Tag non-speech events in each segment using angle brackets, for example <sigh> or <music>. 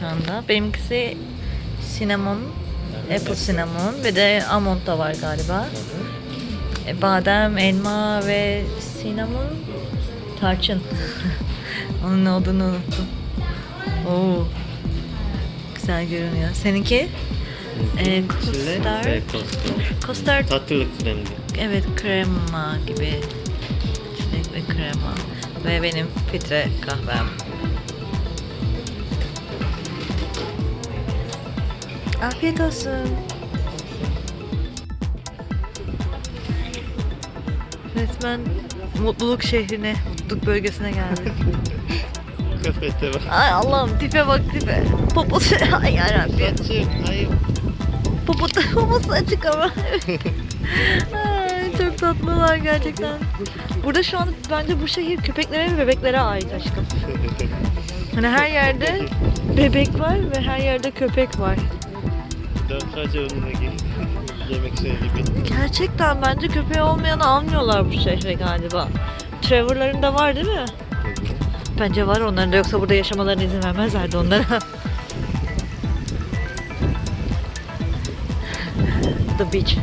şu anda. Benimkisi cinnamon, apple cinnamon ve de almond da var galiba. E, badem, elma ve cinnamon tarçın. <laughs> Onun ne olduğunu unuttum. Oo. Güzel görünüyor. Seninki? E, ve custard. Custard Tatlılık rengi. Evet krema gibi. Çilek ve krema. Ve benim filtre kahvem. Afiyet olsun. Resmen mutluluk şehrine, mutluluk bölgesine geldik. <laughs> Kafete bak. Ay Allah'ım tipe bak tipe. Poposu, <laughs> ay yarabbim. Saçım, hayır. Poposu, <laughs> poposu açık ama. Ay, çok tatlılar gerçekten. Burada şu an bence bu şehir köpeklere ve bebeklere ait aşkım. Hani her yerde bebek var ve her yerde köpek var. Sadece önüne gel. <laughs> Yemek söyledi Gerçekten bence köpeği olmayanı almıyorlar bu şehre galiba. Trevor'ların da var değil mi? Bence var onların da yoksa burada yaşamalarına izin vermezlerdi onlara. <laughs> The beach.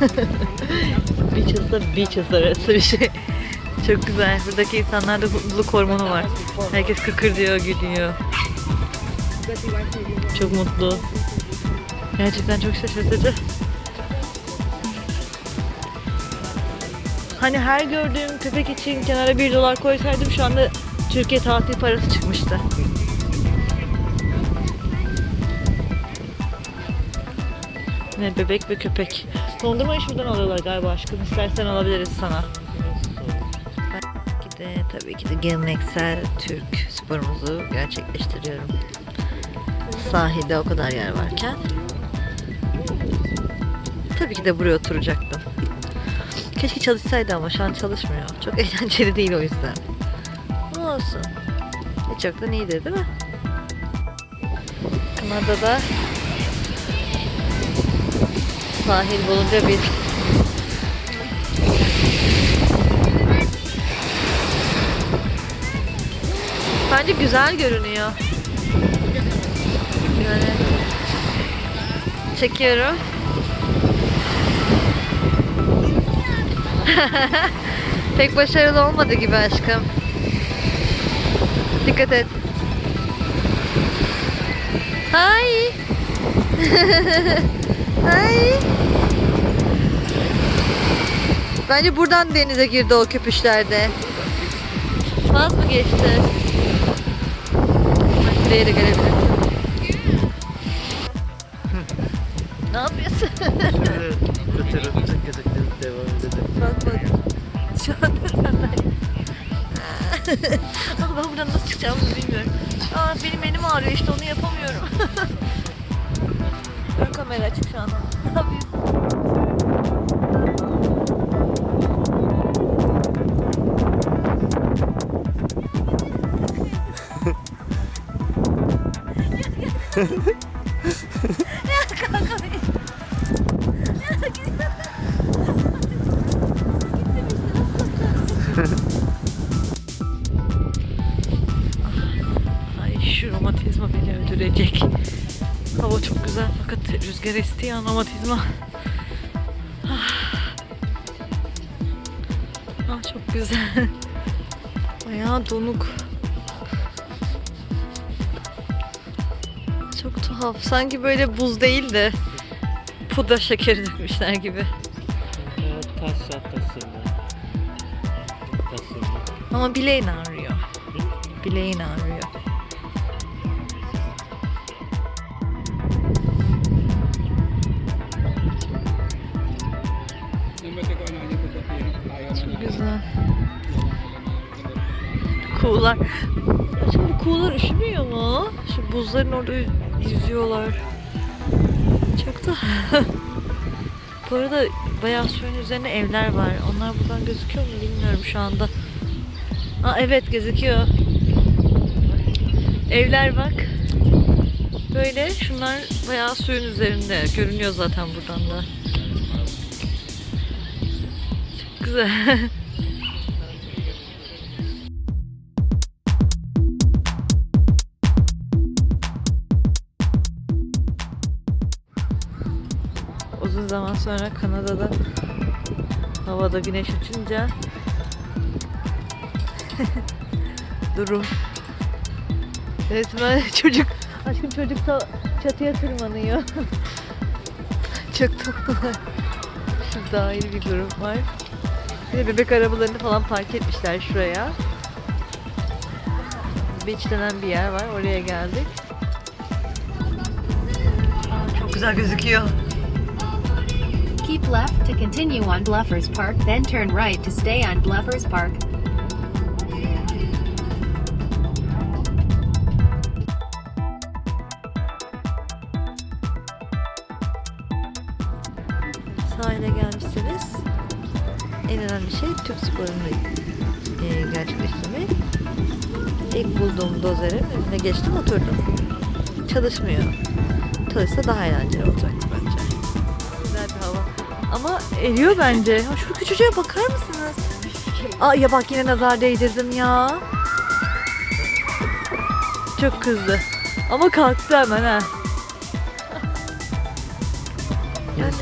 <laughs> beaches da beaches arası bir şey. Çok güzel. Buradaki insanlarda mutluluk hormonu var. Herkes kıkır diyor, gülüyor. Çok mutlu. Gerçekten çok şaşırtıcı. Hani her gördüğüm köpek için kenara bir dolar koysaydım şu anda Türkiye tatil parası çıkmıştı. Ne bebek ve köpek. Dondurmayı şuradan alıyorlar galiba aşkım. İstersen alabiliriz sana. Tabii ki de, tabii ki de geleneksel Türk sporumuzu gerçekleştiriyorum. Sahilde o kadar yer varken. Tabii ki de buraya oturacaktım. Keşke çalışsaydı ama şu an çalışmıyor. Çok <laughs> eğlenceli değil o yüzden. Olsun. Hiç yoktan iyidir değil mi? Kanada'da sahil bulunca bir Bence güzel görünüyor. Yani çekiyorum. <laughs> Pek başarılı olmadı gibi aşkım. Dikkat et. Hay. Hay. <laughs> Bence buradan denize girdi o köpüşlerde. Vaz mı geçti? Buraya da gelebilir. ne yapıyorsun? Şu anda senden. Ama ben buradan nasıl çıkacağımı bilmiyorum. Aa benim elim ağrıyor işte onu yapamıyorum. <laughs> Ön kamera açık şu anda. <laughs> Ne yapıyorsun? ya kanka öldürecek. Hava çok güzel fakat rüzgar estiği an romatizma. Ah. Ah çok güzel. Bayağı donuk. Çok tuhaf. Sanki böyle buz değil de pudra şekeri dökmüşler gibi. Evet, taş. Atasında. Ama bileğin ağrıyor. Bileğin ağrıyor. Kuğular. Şimdi bu kuğular üşümüyor mu? Şu buzların orada yüzüyorlar. Çok da... <laughs> bu arada bayağı suyun üzerine evler var. Onlar buradan gözüküyor mu bilmiyorum şu anda. Aa evet gözüküyor. Evler bak. Böyle şunlar bayağı suyun üzerinde. Görünüyor zaten buradan da. Çok güzel. <laughs> sonra Kanada'da havada güneş uçunca <laughs> durum. Resmen <laughs> çocuk aşkım çocuk da çatıya tırmanıyor. <laughs> Çok tatlılar şurada ayrı bir grup var. Bir bebek arabalarını falan park etmişler şuraya. Beach denen bir yer var oraya geldik. Çok güzel gözüküyor Keep left to continue on Bluffers Park, then turn right to stay on Bluffers Park. sahile gelmişsiniz. En önemli şey Türk sporunu e, gerçekleştirmek. İlk bulduğum dozerin önüne geçtim oturdum. Çalışmıyor. Çalışsa daha eğlenceli olacaktı Ama eriyor bence. Ha, şu küçücüğe bakar mısınız? Aa ya bak yine nazar değdirdim ya. Çok kızdı. Ama kalktı hemen ha. Yani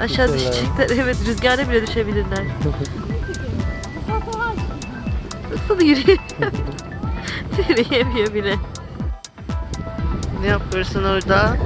aşağı düşecekler. Evet rüzgarda bile düşebilirler. <laughs> Baksana yürüyemiyor. <laughs> yürüyemiyor bile. Ne yapıyorsun orada?